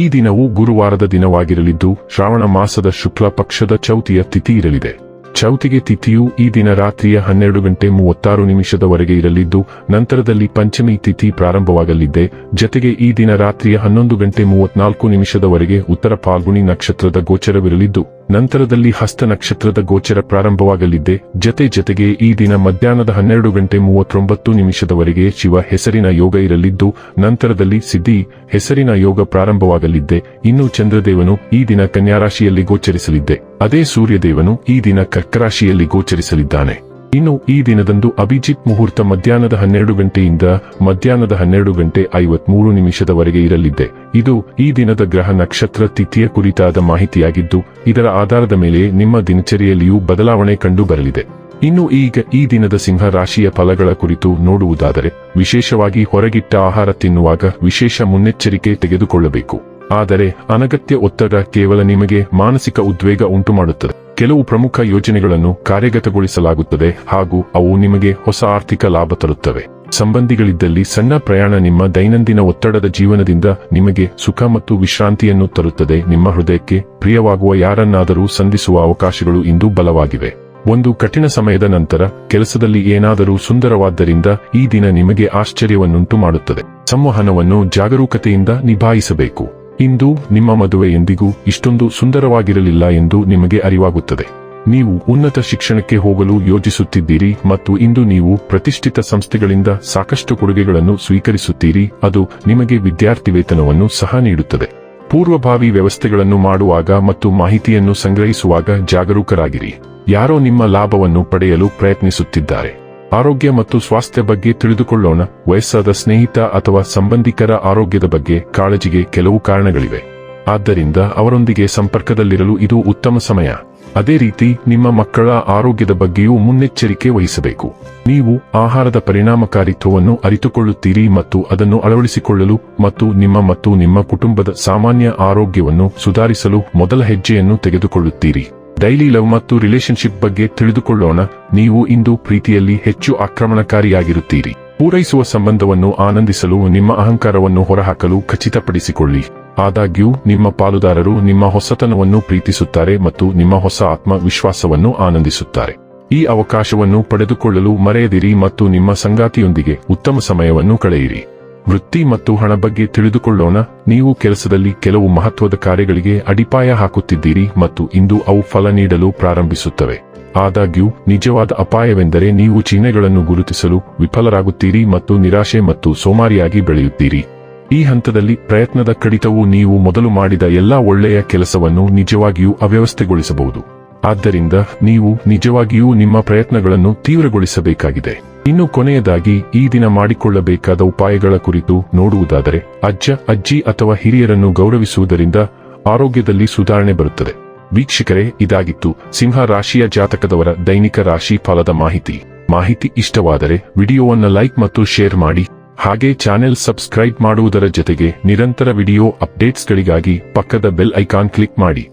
ಈ ದಿನವು ಗುರುವಾರದ ದಿನವಾಗಿರಲಿದ್ದು ಶ್ರಾವಣ ಮಾಸದ ಶುಕ್ಲ ಪಕ್ಷದ ಚೌತಿಯ ತಿಥಿ ಇರಲಿದೆ. ಚೌತಿಗೆ ತಿಥಿಯು ಈ ದಿನ ರಾತ್ರಿಯ ಹನ್ನೆರಡು ಗಂಟೆ ಮೂವತ್ತಾರು ನಿಮಿಷದವರೆಗೆ ಇರಲಿದ್ದು ನಂತರದಲ್ಲಿ ಪಂಚಮಿ ತಿಥಿ ಪ್ರಾರಂಭವಾಗಲಿದ್ದೆ. ಜತೆಗೆ ಈ ದಿನ ರಾತ್ರಿಯ ಹನ್ನೊಂದು ಗಂಟೆ ಮೂವತ್ನಾಲ್ಕು ನಿಮಿಷದವರೆಗೆ ಉತ್ತರ ಫಾಲ್ಗುಣಿ ನಕ್ಷತ್ರದ ಗೋಚರವಿರಲಿದ್ದು ನಂತರದಲ್ಲಿ ಹಸ್ತ ನಕ್ಷತ್ರದ ಗೋಚರ ಪ್ರಾರಂಭವಾಗಲಿದ್ದೆ ಜತೆ ಜತೆಗೆ ಈ ದಿನ ಮಧ್ಯಾಹ್ನದ ಹನ್ನೆರಡು ಗಂಟೆ ಮೂವತ್ತೊಂಬತ್ತು ನಿಮಿಷದವರೆಗೆ ಶಿವ ಹೆಸರಿನ ಯೋಗ ಇರಲಿದ್ದು, ನಂತರದಲ್ಲಿ ಸಿದ್ಧಿ ಹೆಸರಿನ ಯೋಗ ಪ್ರಾರಂಭವಾಗಲಿದ್ದೆ ಇನ್ನು ಚಂದ್ರದೇವನು ಈ ದಿನ ಕನ್ಯಾರಾಶಿಯಲ್ಲಿ ಗೋಚರಿಸಲಿದ್ದೆ ಅದೇ ಸೂರ್ಯದೇವನು ಈ ದಿನ ಕರ್ಕರಾಶಿಯಲ್ಲಿ ಗೋಚರಿಸಲಿದ್ದಾನೆ. ಇನ್ನು ಈ ದಿನದಂದು ಅಭಿಜಿತ್ ಮುಹೂರ್ತ ಮಧ್ಯಾಹ್ನದ ಹನ್ನೆರಡು ಗಂಟೆಯಿಂದ ಮಧ್ಯಾಹ್ನದ ಹನ್ನೆರಡು ಗಂಟೆ ಐವತ್ಮೂರು ನಿಮಿಷದವರೆಗೆ ಇರಲಿದೆ. ಇದು ಈ ದಿನದ ಗ್ರಹ ನಕ್ಷತ್ರ ತಿಥಿಯ ಕುರಿತಾದ ಮಾಹಿತಿಯಾಗಿದ್ದು, ಇದರ ಆಧಾರದ ಮೇಲೆ ನಿಮ್ಮ ದಿನಚರಿಯಲ್ಲಿಯೂ ಬದಲಾವಣೆ ಕಂಡು ಬರಲಿದೆ ಇನ್ನು ಈಗ ಈ ದಿನದ ಸಿಂಹ ರಾಶಿಯ ಫಲಗಳ ಕುರಿತು ನೋಡುವುದಾದರೆ, ವಿಶೇಷವಾಗಿ ಹೊರಗಿಟ್ಟ ಆಹಾರ ತಿನ್ನುವಾಗ ವಿಶೇಷ ಮುನ್ನೆಚ್ಚರಿಕೆ ತೆಗೆದುಕೊಳ್ಳಬೇಕು. ಆದರೆ ಅನಗತ್ಯ ಒತ್ತಡ ಕೇವಲ ನಿಮಗೆ ಮಾನಸಿಕ ಉದ್ವೇಗ ಉಂಟುಮಾಡುತ್ತದೆ. ಕೆಲವು ಪ್ರಮುಖ ಯೋಜನೆಗಳನ್ನು ಕಾರ್ಯಗತಗೊಳಿಸಲಾಗುತ್ತದೆ ಹಾಗೂ ಅವು ನಿಮಗೆ ಹೊಸ ಆರ್ಥಿಕ ಲಾಭ ತರುತ್ತವೆ. ಸಂಬಂಧಿಗಳಿದ್ದಲ್ಲಿ ಸಣ್ಣ ಪ್ರಯಾಣ ನಿಮ್ಮ ದೈನಂದಿನ ಒತ್ತಡದ ಜೀವನದಿಂದ ನಿಮಗೆ ಸುಖ ಮತ್ತು ವಿಶ್ರಾಂತಿಯನ್ನು ತರುತ್ತದೆ. ನಿಮ್ಮ ಹೃದಯಕ್ಕೆ ಪ್ರಿಯವಾಗುವ ಯಾರನ್ನಾದರೂ ಸಂಧಿಸುವ ಅವಕಾಶಗಳು ಇಂದು ಬಲವಾಗಿವೆ. ಒಂದು ಕಠಿಣ ಸಮಯದ ನಂತರ ಕೆಲಸದಲ್ಲಿ ಏನಾದರೂ ಸುಂದರವಾದ್ದರಿಂದ ಈ ದಿನ ನಿಮಗೆ ಆಶ್ಚರ್ಯವನ್ನುಂಟು ಮಾಡುತ್ತದೆ ಸಂವಹನವನ್ನು ಜಾಗರೂಕತೆಯಿಂದ ನಿಭಾಯಿಸಬೇಕು. ಇಂದು ನಿಮ್ಮ ಮದುವೆ ಎಂದಿಗೂ ಇಷ್ಟೊಂದು ಸುಂದರವಾಗಿರಲಿಲ್ಲ ಎಂದು ನಿಮಗೆ ಅರಿವಾಗುತ್ತದೆ. ನೀವು ಉನ್ನತ ಶಿಕ್ಷಣಕ್ಕೆ ಹೋಗಲು ಯೋಜಿಸುತ್ತಿದ್ದೀರಿ ಮತ್ತು ಇಂದು ನೀವು ಪ್ರತಿಷ್ಠಿತ ಸಂಸ್ಥೆಗಳಿಂದ ಸಾಕಷ್ಟು ಕೊಡುಗೆಗಳನ್ನು ಸ್ವೀಕರಿಸುತ್ತೀರಿ, ಅದು ನಿಮಗೆ ವಿದ್ಯಾರ್ಥಿ ವೇತನವನ್ನು ಸಹ ನೀಡುತ್ತದೆ. ಪೂರ್ವಭಾವಿ ವ್ಯವಸ್ಥೆಗಳನ್ನು ಮಾಡುವಾಗ ಮತ್ತು ಮಾಹಿತಿಯನ್ನು ಸಂಗ್ರಹಿಸುವಾಗ ಜಾಗರೂಕರಾಗಿರಿ. ಯಾರೋ ನಿಮ್ಮ ಲಾಭವನ್ನು ಪಡೆಯಲು ಪ್ರಯತ್ನಿಸುತ್ತಿದ್ದಾರೆ. ಆರೋಗ್ಯ ಮತ್ತು ಸ್ವಾಸ್ಥ್ಯ ಬಗ್ಗೆ ತಿಳಿದುಕೊಳ್ಳೋಣ. ವಯಸ್ಸಾದ ಸ್ನೇಹಿತ ಅಥವಾ ಸಂಬಂಧಿಕರ ಆರೋಗ್ಯದ ಬಗ್ಗೆ ಕಾಳಜಿಗೆ ಕೆಲವು ಕಾರಣಗಳಿವೆ. ಆದ್ದರಿಂದ ಅವರೊಂದಿಗೆ ಸಂಪರ್ಕದಲ್ಲಿರಲು ಇದು ಉತ್ತಮ ಸಮಯ. ಅದೇ ರೀತಿ, ನಿಮ್ಮ ಮಕ್ಕಳ ಆರೋಗ್ಯದ ಬಗ್ಗೆಯೂ ಮುನ್ನೆಚ್ಚರಿಕೆ ವಹಿಸಬೇಕು. ನೀವು ಆಹಾರದ ಪರಿಣಾಮಕಾರಿತ್ವವನ್ನು ಅರಿತುಕೊಳ್ಳುತ್ತೀರಿ ಮತ್ತು ಅದನ್ನು ಅಳವಡಿಸಿಕೊಳ್ಳಲು ಮತ್ತು ನಿಮ್ಮ ಮತ್ತು ನಿಮ್ಮ ಕುಟುಂಬದ ಸಾಮಾನ್ಯ ಆರೋಗ್ಯವನ್ನು ಸುಧಾರಿಸಲು ಮೊದಲ ಹೆಜ್ಜೆಯನ್ನು ತೆಗೆದುಕೊಳ್ಳುತ್ತೀರಿ. ಡೈಲಿ ಲವ್ ಮತ್ತು ರಿಲೇಶನ್ಶಿಪ್ ಬಗ್ಗೆ ತಿಳಿದುಕೊಳ್ಳೋಣ. ನೀವು ಇಂದು ಪ್ರೀತಿಯಲ್ಲಿ ಹೆಚ್ಚು ಆಕ್ರಮಣಕಾರಿಯಾಗಿರುತ್ತೀರಿ. ಪೂರೈಸುವ ಸಂಬಂಧವನ್ನು ಆನಂದಿಸಲು ನಿಮ್ಮ ಅಹಂಕಾರವನ್ನು ಹೊರಹಾಕಲು ಖಚಿತಪಡಿಸಿಕೊಳ್ಳಿ. ಆದಾಗ್ಯೂ, ನಿಮ್ಮ ಪಾಲುದಾರರು ನಿಮ್ಮ ಹೊಸತನವನ್ನು ಪ್ರೀತಿಸುತ್ತಾರೆ ಮತ್ತು ನಿಮ್ಮ ಹೊಸ ಆತ್ಮವಿಶ್ವಾಸವನ್ನು ಆನಂದಿಸುತ್ತಾರೆ. ಈ ಅವಕಾಶವನ್ನು ಪಡೆದುಕೊಳ್ಳಲು ಮರೆಯದಿರಿ ಮತ್ತು ನಿಮ್ಮ ಸಂಗಾತಿಯೊಂದಿಗೆ ಉತ್ತಮ ಸಮಯವನ್ನು ಕಳೆಯಿರಿ. ವೃತ್ತಿ ಮತ್ತು ಹಣ ಬಗ್ಗೆ ತಿಳಿದುಕೊಳ್ಳೋಣ. ನೀವು ಕೆಲಸದಲ್ಲಿ ಕೆಲವು ಮಹತ್ವದ ಕಾರ್ಯಗಳಿಗೆ ಅಡಿಪಾಯ ಹಾಕುತ್ತಿದ್ದೀರಿ ಮತ್ತು ಇಂದು ಅವು ಫಲ ನೀಡಲು ಪ್ರಾರಂಭಿಸುತ್ತವೆ. ಆದಾಗ್ಯೂ, ನಿಜವಾದ ಅಪಾಯವೆಂದರೆ ನೀವು ಚಿಹ್ನೆಗಳನ್ನು ಗುರುತಿಸಲು ವಿಫಲರಾಗುತ್ತೀರಿ ಮತ್ತು ನಿರಾಶೆ ಮತ್ತು ಸೋಮಾರಿಯಾಗಿ ಬೆಳೆಯುತ್ತೀರಿ. ಈ ಹಂತದಲ್ಲಿ ಪ್ರಯತ್ನದ ಕಡಿತವು ನೀವು ಮೊದಲು ಮಾಡಿದ ಎಲ್ಲಾ ಒಳ್ಳೆಯ ಕೆಲಸವನ್ನು ನಿಜವಾಗಿಯೂ ಅವ್ಯವಸ್ಥೆಗೊಳಿಸಬಹುದು. ಆದ್ದರಿಂದ ನೀವು ನಿಜವಾಗಿಯೂ ನಿಮ್ಮ ಪ್ರಯತ್ನಗಳನ್ನು ತೀವ್ರಗೊಳಿಸಬೇಕಾಗಿದೆ. ಇನ್ನು ಕೊನೆಯದಾಗಿ, ಈ ದಿನ ಮಾಡಿಕೊಳ್ಳಬೇಕಾದ ಉಪಾಯಗಳ ಕುರಿತು ನೋಡುವುದಾದರೆ, ಅಜ್ಜ, ಅಜ್ಜಿ ಅಥವಾ ಹಿರಿಯರನ್ನು ಗೌರವಿಸುವುದರಿಂದ ಆರೋಗ್ಯದಲ್ಲಿ ಸುಧಾರಣೆ ಬರುತ್ತದೆ. ವೀಕ್ಷಕರೇ, ಇದಾಗಿತ್ತು ಸಿಂಹ ರಾಶಿಯ ಜಾತಕದವರ ದೈನಿಕ ರಾಶಿ ಫಲದ ಮಾಹಿತಿ. ಮಾಹಿತಿ ಇಷ್ಟವಾದರೆ ವಿಡಿಯೋವನ್ನು ಲೈಕ್ ಮತ್ತು ಶೇರ್ ಮಾಡಿ, ಹಾಗೆ ಚಾನೆಲ್ ಸಬ್ಸ್ಕ್ರೈಬ್ ಮಾಡುವುದರ ಜೊತೆಗೆ ನಿರಂತರ ವಿಡಿಯೋ ಅಪ್ಡೇಟ್ಸ್ಗಳಿಗಾಗಿ ಪಕ್ಕದ ಬೆಲ್ ಐಕಾನ್ ಕ್ಲಿಕ್ ಮಾಡಿ.